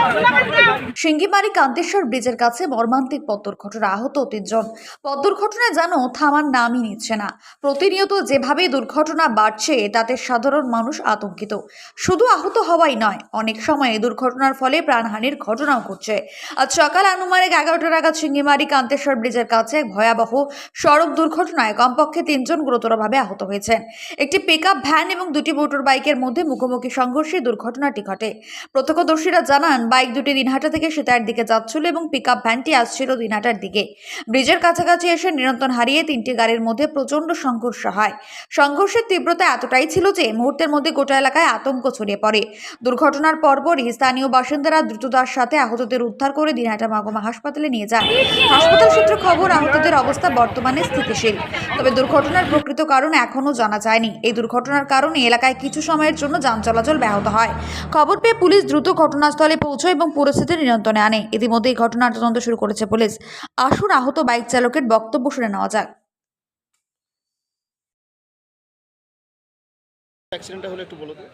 ¡Vamos, vamos, vamos! Singimari Kanteshwar ব্রিজের কাছে মর্মান্তিক পথ দুর্ঘটনা আহত তিনজন। পথ দুর্ঘটনায় যেন থামার নামই নিচ্ছে না। প্রতিনিয়ত যেভাবে দুর্ঘটনা বাড়ছে, তাতে সাধারণ মানুষ আতঙ্কিত। শুধু আহত হওয়াই নয়, অনেক সময় দুর্ঘটনার ফলে প্রাণহানির ঘটনাও ঘটছে। আজ সকাল আনুমানিক এগারোটা নাগাদ সিঙ্গিমারি কান্তেশ্বর ব্রিজের কাছে এক ভয়াবহ সড়ক দুর্ঘটনায় কমপক্ষে তিনজন গুরুতরভাবে আহত হয়েছেন। একটি পিকআপ ভ্যান এবং দুটি মোটর বাইকের মধ্যে মুখোমুখি সংঘর্ষে দুর্ঘটনাটি ঘটে। প্রত্যক্ষদর্শীরা জানান, বাইক দুটি দিনহাটা সেতার দিকে যাচ্ছিল এবং পিক ভ্যানটি আসছিল দিনহাটার দিকে। ব্রিজের কাছাকাছি এসে নিয়ন্ত্রণ হারিয়ে তিনটি গাড়ির মধ্যে প্রচণ্ড সংঘর্ষ হয়। সংঘর্ষের তীব্রতা এতটাই ছিল যে মুহূর্তের মধ্যে গোটা এলাকায় আতঙ্ক ছড়িয়ে পড়ে। দুর্ঘটনার পরপরই স্থানীয় বাসিন্দারা দ্রুততার সাথে আহতদের উদ্ধার করে দিনহাটা মাগমা হাসপাতালে নিয়ে যায়। হাসপাতাল খবর আহতদের অবস্থা বর্তমানে স্থিতিশীল। তবে দুর্ঘটনার প্রকৃত কারণ এখনও জানা যায়নি। এই দুর্ঘটনার কারণে এলাকায় কিছু সময়ের জন্য যান চলাচল ব্যাহত হয়। খবর পেয়ে পুলিশ দ্রুত ঘটনাস্থলে পৌঁছয় এবং পরিস্থিতি নিয়ন্ত্রণে আনে। ইতিমধ্যে এই ঘটনার তদন্ত শুরু করেছে পুলিশ। আসুন আহত বাইক চালকের বক্তব্য শুনে নেওয়া যাক। অ্যাক্সিডেন্টটা হলো একটু বলো তো।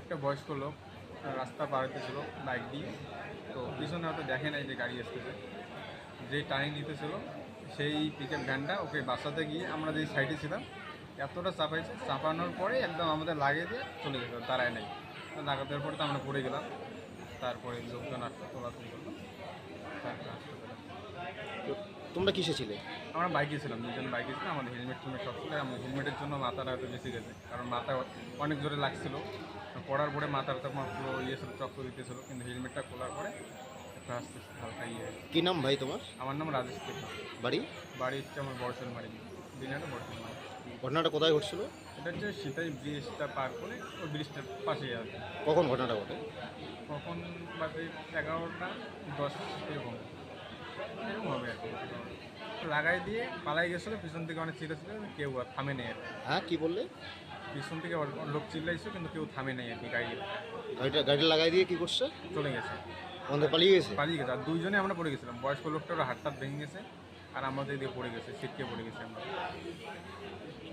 একটা বয়স্ক লোক রাস্তা পার হতেছিল বাইক দিয়ে। তো পিছনে হয়তো দেখে নাই যে গাড়ি আসতেছে। যেই টানি নিতেছিল সেই পিকের ভ্যানটা ওকে বাসাতে গিয়ে আমরা যেই সাইডে ছিলাম এতটা চাপাইছে চাপানোর পরে একদম আমাদের লাগিয়ে দিয়ে চলে গেছে দাঁড়ায় নাই। লাগাতে পরে তো আমরা পড়ে গেলাম তারপরে লোকজন আসতে তোলাতুলি করল তোমরা কিসে ছিলে? আমরা বাইকে ছিলাম দুজন বাইকে ছিলাম আমাদের হেলমেট টেলমেট সব ছিল আমার হেলমেটের জন্য মাথাটা হয়তো বেশি গেছে কারণ মাথা অনেক জোরে লাগছিল। পড়ার পরে মাথার তখন পুরো ইয়ে ছিল চক্র দিতেছিল কিন্তু হেলমেটটা খোলার পরে একটু আস্তে আস্তে হালকা ইয়ে কি নাম ভাই তোমার? আমার নাম রাজেশ বাড়ি? বাড়ি হচ্ছে আমার বড়শোল মারি দিনাটা বড়শোল মারি ঘটনাটা কোথায় ঘটছিল? এটা হচ্ছে সীতাই ব্রিজটা পার করে ওই ব্রিজটার পাশেই আছে কখন ঘটনাটা ঘটে? কখন বাজে এগারোটা দশ এরকম। এরকম হবে আর কি। লাগাই দিয়ে পালাই গেছিল পিছন থেকে অনেক চিল্লা ছিল কেউ আর থামে নেই আর কি। হ্যাঁ কি বললে? পিছন থেকে অল- লোক চিল্লাইছে কিন্তু কেউ থামে নাই আর কি গাড়ি। গাড়িটা গাড়িটা লাগাই দিয়ে কি করছে? চলে গেছে। আমাদের পালিয়ে গেছে? পালিয়ে গেছে। আর দুইজনে আমরা পড়ে গেছিলাম। বয়স্ক লোকটা ওরা হাত টাত ভেঙে গেছে আর আমাদের দিয়ে পড়ে গেছে সিটকে পড়ে গেছে আমরা।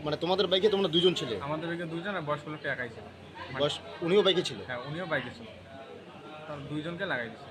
মানে তোমাদের বাইকে তোমরা দুজন ছিলে? আমাদের বাইকে দুজন আর বয়স্ক লোকটা একাই ছিল। মানে- বয়স উনিও বাইকে ছিল? হ্যাঁ উনিও বাইকে ছিল। তার দুইজনকে লাগাই দিছে।